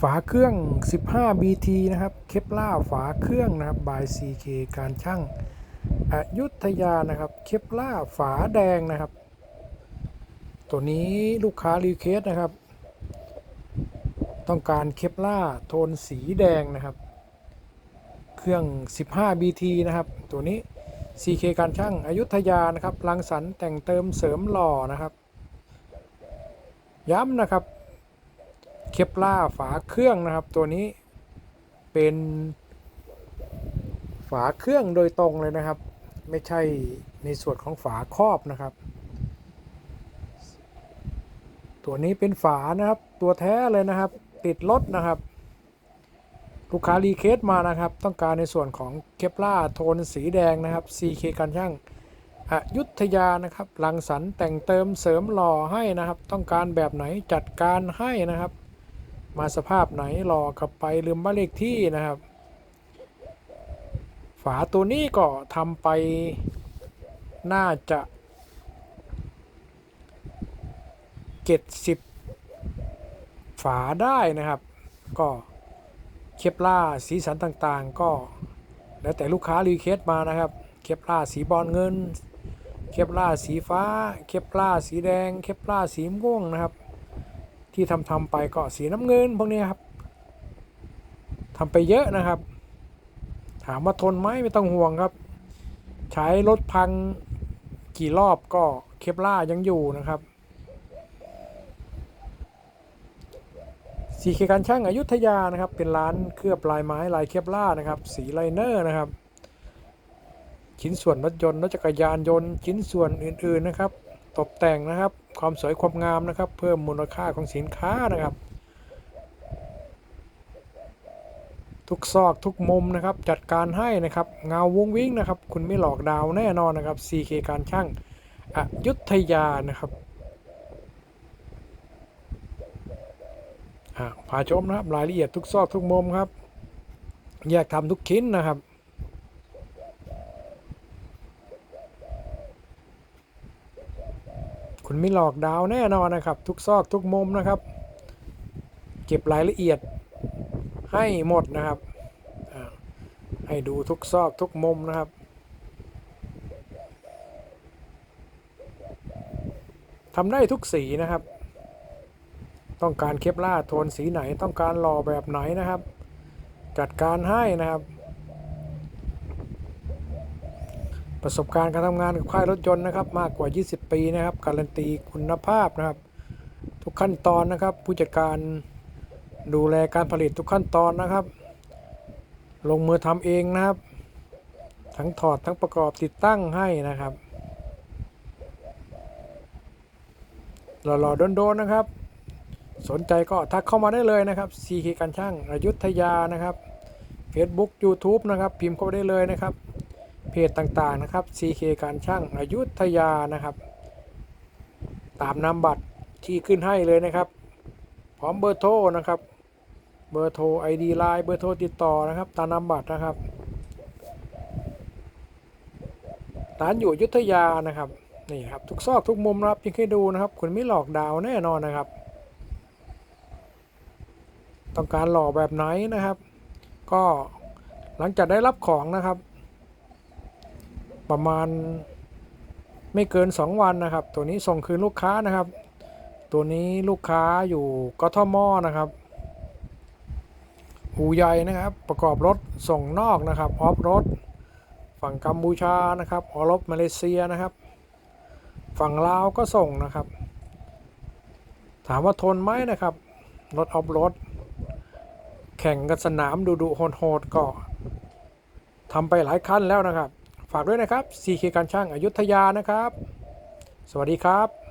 ฝาเครื่อง 15 BT นะครับ เคปล่าฝาเครื่องนะครับบาย CK การช่างอยุธยานะครับ เคปล่าฝาแดงนะครับ ตัวนี้ลูกค้ารีเควสนะครับ ต้องการเคปล่าโทนสีแดงนะครับ เครื่อง 15 BT นะครับ ตัวนี้ CK การช่างอายุทยานะครับรังสรรค์แต่งเติมเสริมหล่อนะครับ ย้ำนะครับ เคปล่าฝาเครื่องนะครับ ตัวนี้เป็นฝาเครื่องโดยตรงเลยนะครับ ไม่ใช่ในส่วนของฝาครอบนะครับ ตัวนี้เป็นฝานะครับ ตัวแท้เลยนะครับ ติดรถนะครับ ลูกค้ารีเคสมานะครับ ต้องการในส่วนของเคปล่าโทนสีแดงนะครับ CK กันช่างอยุธยานะครับรังสรรแต่งเติมเสริมหล่อให้นะครับ ต้องการแบบไหนจัดการให้นะครับ มาสภาพไหนหลอกลับไปลืมบ้านเลขที่นะครับ ฝาตัวนี้ก็ทำไปน่าจะเจ็ดสิบฝาได้นะครับ ก็เคปล่าสีสันต่างๆ ก็แล้วแต่ลูกค้ารีเควสมานะครับ เคปล่าสีบอลเงิน เคปล่าสีฟ้า เคปล่าสีแดง เคปล่าสีม่วงนะครับ ที่ทำทำไปก็สีน้ำเงินพวกนี้ครับทำไปเยอะนะครับ ถามว่าทนไหมไม่ต้องห่วงครับ ใช้รถพังกี่รอบก็เคปล่ายังอยู่นะครับสีเคการช่างอายุทยานะครับ เป็นร้านเคลือบลายไม้ลายเคปล่านะครับ สีไลเนอร์นะครับ ชิ้นส่วนรถยนต์รถจักรยานยนต์ชิ้นส่วนอื่นๆนะครับ ตกแต่งนะครับ ความสวยความงามนะครับ เพิ่มมูลค่าของสินค้านะครับ ทุกซอกทุกมุมนะครับ จัดการให้นะครับ เงาวงวิ่งนะครับ คุณไม่หลอกดาวแน่นอนนะครับ CK การช่างอยุธยานะครับอะพาชมนะครับรายละเอียดทุกซอกทุกมุมครับ แยกทำทุกชิ้นนะครับ คุณไม่หลอกดาวแน่นอนนะครับ ทุกซอกทุกมุมนะครับ เก็บรายละเอียดให้หมดนะครับให้ดูทุกซอกทุกมุมนะครับ ทำได้ทุกสีนะครับ ต้องการเคปล่าโทนสีไหนต้องการหล่อแบบไหนนะครับ จัดการให้นะครับ ประสบการณ์การทำงานกับค่ายรถยนต์นะครับ มากกว่า 20 ปีนะครับ การันตีคุณภาพนะครับ ทุกขั้นตอนนะครับ ผู้จัดการดูแลการผลิตทุกขั้นตอนนะครับ ลงมือทำเองนะครับ ทั้งถอดทั้งประกอบติดตั้งให้นะครับหล่อๆโดนๆนะครับ สนใจก็ทักเข้ามาได้เลยนะครับ CK การช่างอยุธยานะครับ Facebook YouTube นะครับ พิมพ์เข้าไปได้เลยนะครับ เพจต่างๆนะครับ CK การช่างอายุทยานะครับ ตามนามบัตรที่ขึ้นให้เลยนะครับ พร้อมเบอร์โทรนะครับ เบอร์โทร ID ไลน์เบอร์โทรติดต่อนะครับ ตามนามบัตรนะครับร้านอยู่ยุทธยานะครับนี่ครับทุกซอกทุกมุมนะครับเพียงแค่ดูนะครับ คุณไม่หลอกดาวแน่นอนนะครับ ต้องการหล่อแบบไหนนะครับ ก็หลังจากได้รับของนะครับ ประมาณไม่เกิน 2 วันนะครับ ตัวนี้ส่งคืนลูกค้านะครับ ตัวนี้ลูกค้าอยู่กทมนะครับหูใหญ่นะครับ ประกอบรถส่งนอกนะครับออฟรถฝั่งกัมพูชานะครับออรบมาเลเซียนะครับ ฝั่งลาวก็ส่งนะครับ ถามว่าทนไหมนะครับ รถออฟรถแข่งกันสนามดูดูโหดๆก็ทำไปหลายคันแล้วนะครับ ฝากด้วยนะครับ CK การช่างอายุทยานะครับ สวัสดีครับ